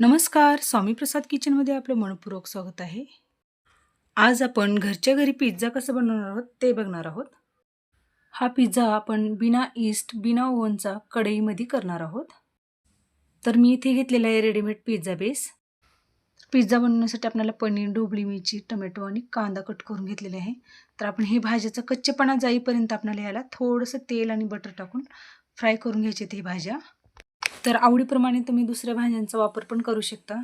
नमस्कार स्वामी प्रसाद किचनमध्ये आपलं मनपूर्वक स्वागत आहे. आज आपण घरच्या घरी पिझ्झा कसं बनवणार आहोत ते बघणार आहोत. हा पिझ्झा आपण बिना ईस्ट बिना ओव्हनचा कढईमध्ये करणार आहोत. तर मी इथे घेतलेला आहे रेडीमेड पिझ्झा बेस पिझ्झा बनवण्यासाठी आपल्याला पनीर ढोबळी मिरची टोमॅटो आणि कांदा कट करून घेतलेले आहे. तर आपण हे भाज्याचा कच्चेपणा जाईपर्यंत आपल्याला याला थोडंसं तेल आणि बटर टाकून फ्राय करून घ्यायचे ते भाज्या. तर आवडीप्रमाणे तुम्ही दुसऱ्या भाज्यांचा वापर पण करू शकता.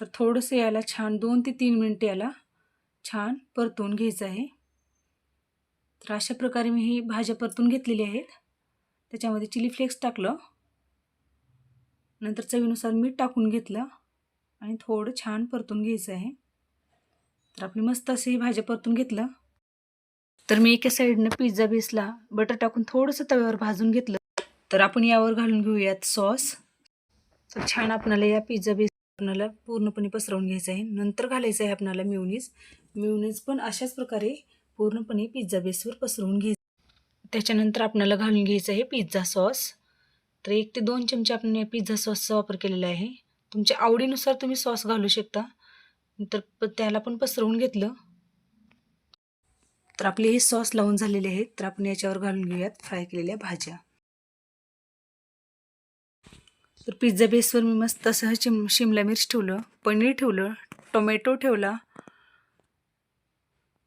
तर थोडंसं याला छान दोन ते तीन मिनटं याला छान परतून घ्यायचं आहे. तर अशा प्रकारे मी ही भाज्या परतून घेतलेली आहेत. त्याच्यामध्ये चिली फ्लेक्स टाकलं. नंतर चवीनुसार मीठ टाकून घेतलं आणि थोडं छान परतून घ्यायचं आहे. तर आपली मस्त असे ही भाज्या परतून घेतलं. तर मी एका साईडनं पिझ्झा बेसला बटर टाकून थोडंसं तव्यावर भाजून घेतलं. तर आपण यावर घालून घेऊयात सॉस. तर छान आपणाला या पिझ्झा बेस आपणाला पूर्णपणे पसरवून घ्यायचं आहे. नंतर घालायचं आहे आपणाला म्युनीज. म्युनीज पण अशाच प्रकारे पूर्णपणे पिझ्झा बेसवर पसरवून घ्यायचं त्याच्यानंतर आपणाला घालून घ्यायचं आहे पिझ्झा सॉस. तर एक ते दोन चमचे आपण या पिझ्झा सॉसचा वापर केलेला आहे. तुमच्या आवडीनुसार तुम्ही सॉस घालू शकता. नंतर त्याला पण पसरवून घेतलं. तर आपले हे सॉस लावून झालेले आहेत. तर आपण याच्यावर घालून घेऊयात फ्राय केलेल्या भाज्या. तर पिझ्झा बेसवर मी मस्त असं शिम शिमला मिर्च ठेवलं पनीर ठेवलं टोमॅटो ठेवला.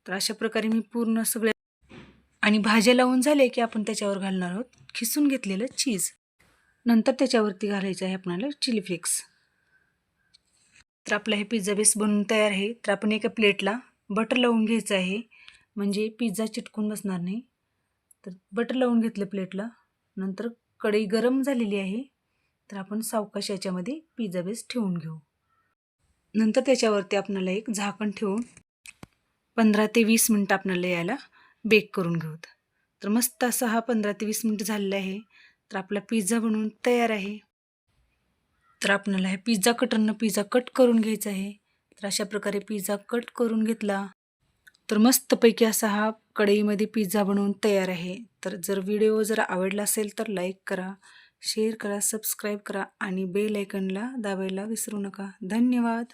तर अशा प्रकारे मी पूर्ण सगळ्या आणि भाज्या लावून झाले की आपण त्याच्यावर घालणार आहोत. खिसून घेतलेलं चीज नंतर त्याच्यावरती घालायचं आहे आपणाला चिली फ्लेक्स तर आपला हे पिझ्झा बेस बनवून तयार आहे. तर आपण एका प्लेटला बटर लावून घ्यायचं आहे. म्हणजे पिझ्झा चिटकून बसणार नाही. तर बटर लावून घेतलं प्लेटला नंतर कढई गरम झालेली आहे. तर आपण सावकाश याच्यामध्ये पिझ्झा बेस ठेवून घेऊ. नंतर त्याच्यावरती आपल्याला एक झाकण ठेवून पंधरा ते वीस मिनटं आपल्याला याला बेक करून घेऊत तर मस्त असा हा पंधरा ते वीस मिनटं झालेला आहे. तर आपला पिझ्झा बनवून तयार आहे. तर आपल्याला हे पिझ्झा कटरनं पिझ्झा कट करून घ्यायचा आहे. तर अशा प्रकारे पिझ्झा कट करून घेतला. तर मस्तपैकी असा हा कढईमध्ये पिझ्झा बनवून तयार आहे. तर जर व्हिडिओ जर आवडला असेल तर लाईक करा. शेअर करा सबस्क्राईब करा आणि बेल आयकनला दाबायला विसरू नका. धन्यवाद.